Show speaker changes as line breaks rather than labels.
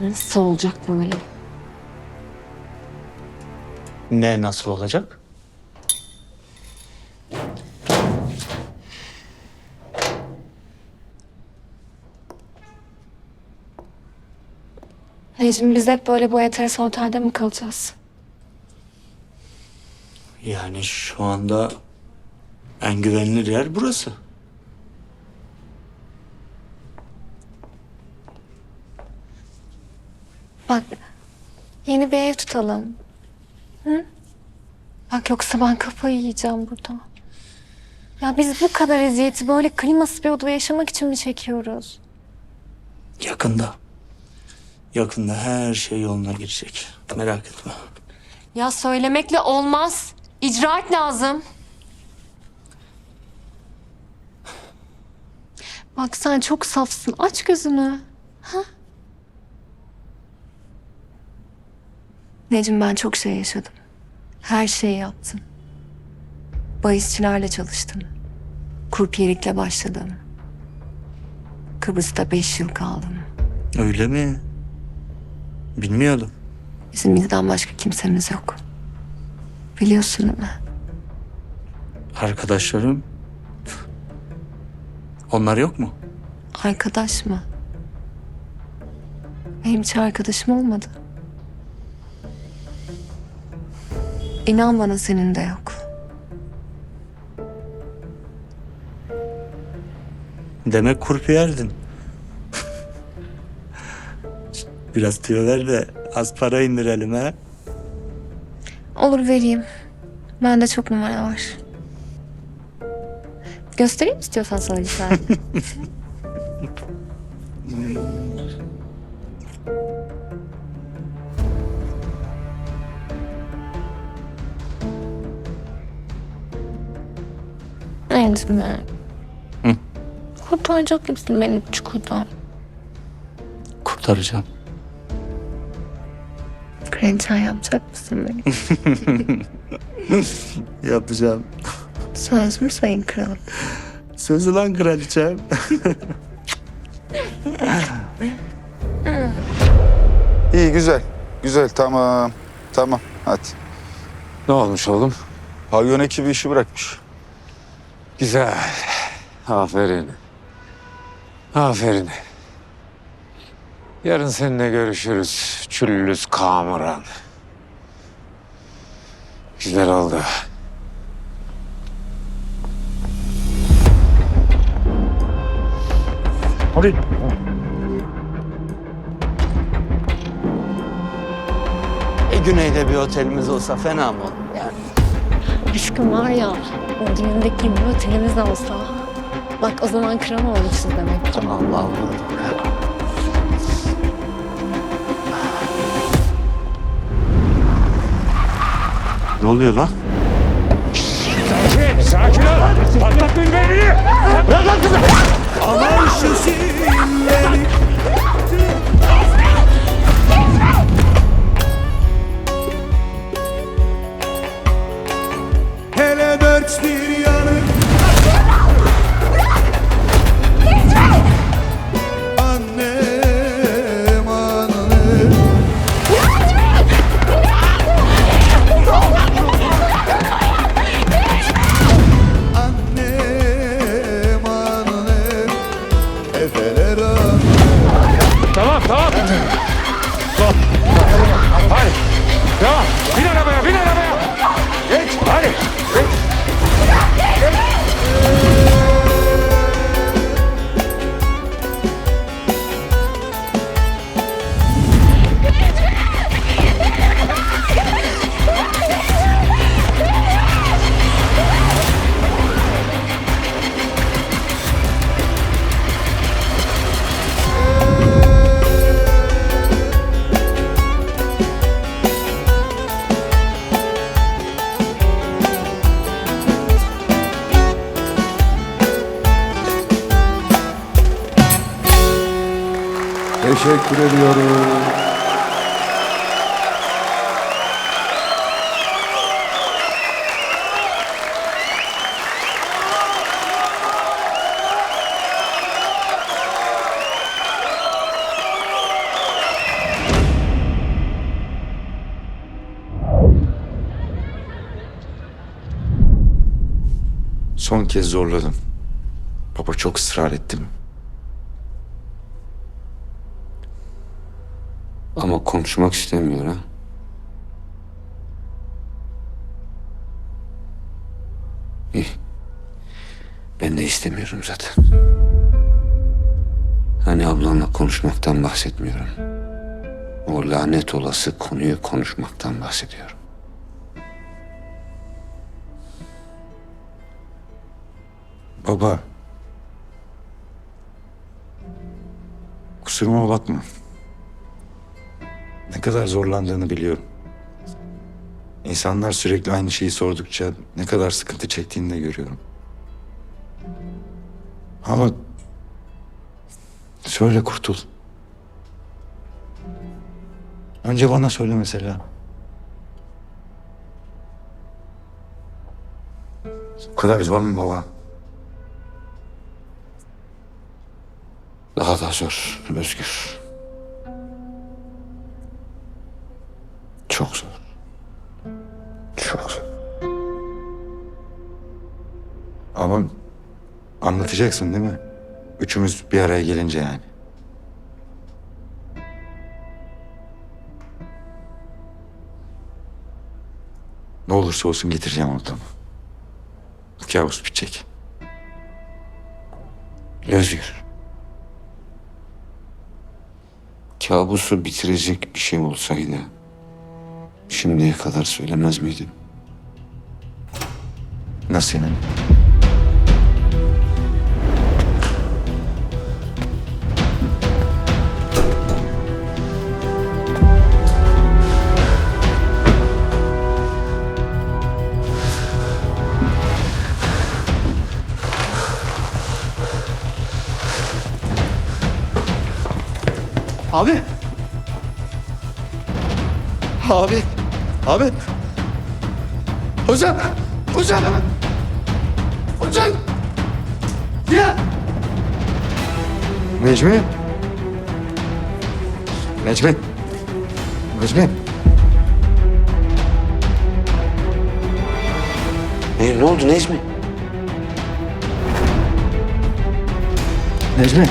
Nasıl olacak böyle?
Ne nasıl olacak?
Necim biz hep böyle bu ETS otelde mi kalacağız?
Yani şu anda en güvenilir yer burası.
Bak yeni bir ev tutalım. Hı? Bak yoksa ben kafayı yiyeceğim burada. Ya biz bu kadar eziyeti böyle klimasız bir odada yaşamak için mi çekiyoruz?
Yakında. Yakında her şey yoluna girecek. Merak etme.
Ya söylemekle olmaz. İcraat lazım. Bak sen çok safsın. Aç gözünü. Ha? Necim ben çok şey yaşadım. Her şeyi yaptım. Bahisçilerle çalıştım. Kurpiyelikle başladım. Kıbrıs'ta beş yıl kaldım.
Öyle mi? Bilmiyordum.
Bizim bizden başka kimsemiz yok. Biliyorsun değil mi?
Arkadaşlarım... Onlar yok mu?
Arkadaş mı? Benim hiç arkadaşım olmadı. İnan bana senin de yok.
Demek kurpiyerdin. Biraz tüyo ver de az para indirelim ha.
Olur vereyim. Bende çok numara var. Göstereyim istiyorsan sana lütfen. Evet mi?
Hı.
Kurtaracak mısın beni bu çukurdan?
Kurtaracağım.
Kraliçen yapacak mısın beni?
Yapacağım.
Söz mü sayın kralım?
Sözü lan kraliçem.
İyi güzel. Güzel tamam. Tamam hadi.
Ne olmuş oğlum?
Pavyon ekibi işi bırakmış.
Güzel. Aferin. Aferin. Yarın seninle görüşürüz. Çüllüz Kamuran. Güzel oldu.
Hadi. E güneyde bir otelimiz olsa fena mı olur yani?
Aşkım var ya, o düğündeki bir otelimiz olsa. Bak o zaman kral olmuşuz demek.
Allah Allah. Ne oluyor lan?
Sakin, sakin ol. Patlatmayın beni.
Hele
Tamam, tamam. Stop. Hadi. Tamam. Bin arabaya, bin arabaya. Geç. Hadi.
teşekkür ediyoruz. Son kez zorladım. Baba çok ısrar etti mi?
Ama konuşmak istemiyor ha. İyi. Ben de istemiyorum zaten. Hani ablanla konuşmaktan bahsetmiyorum. O lanet olası konuyu konuşmaktan bahsediyorum.
Baba. Kusuruma bakma. Ne kadar zorlandığını biliyorum. İnsanlar sürekli aynı şeyi sordukça ne kadar sıkıntı çektiğini de görüyorum. Ama söyle kurtul. Önce bana söyle mesela. Bu kadar zor baba?
Daha da zor Özgür.
Ama anlatacaksın değil mi? Üçümüz bir araya gelince yani. Ne olursa olsun getireceğim ortamı. Bu kabus bitecek.
Özgür. Kabusu bitirecek bir şey olsaydı şimdiye kadar söylemez miydin?
Nasıl yani?
Abi. Abi. Abi. Hocam. Hocam. Hocam. Ya.
Necmi? Necmi? Necmi?
Ne, ne oldu Necmi?
Necmi?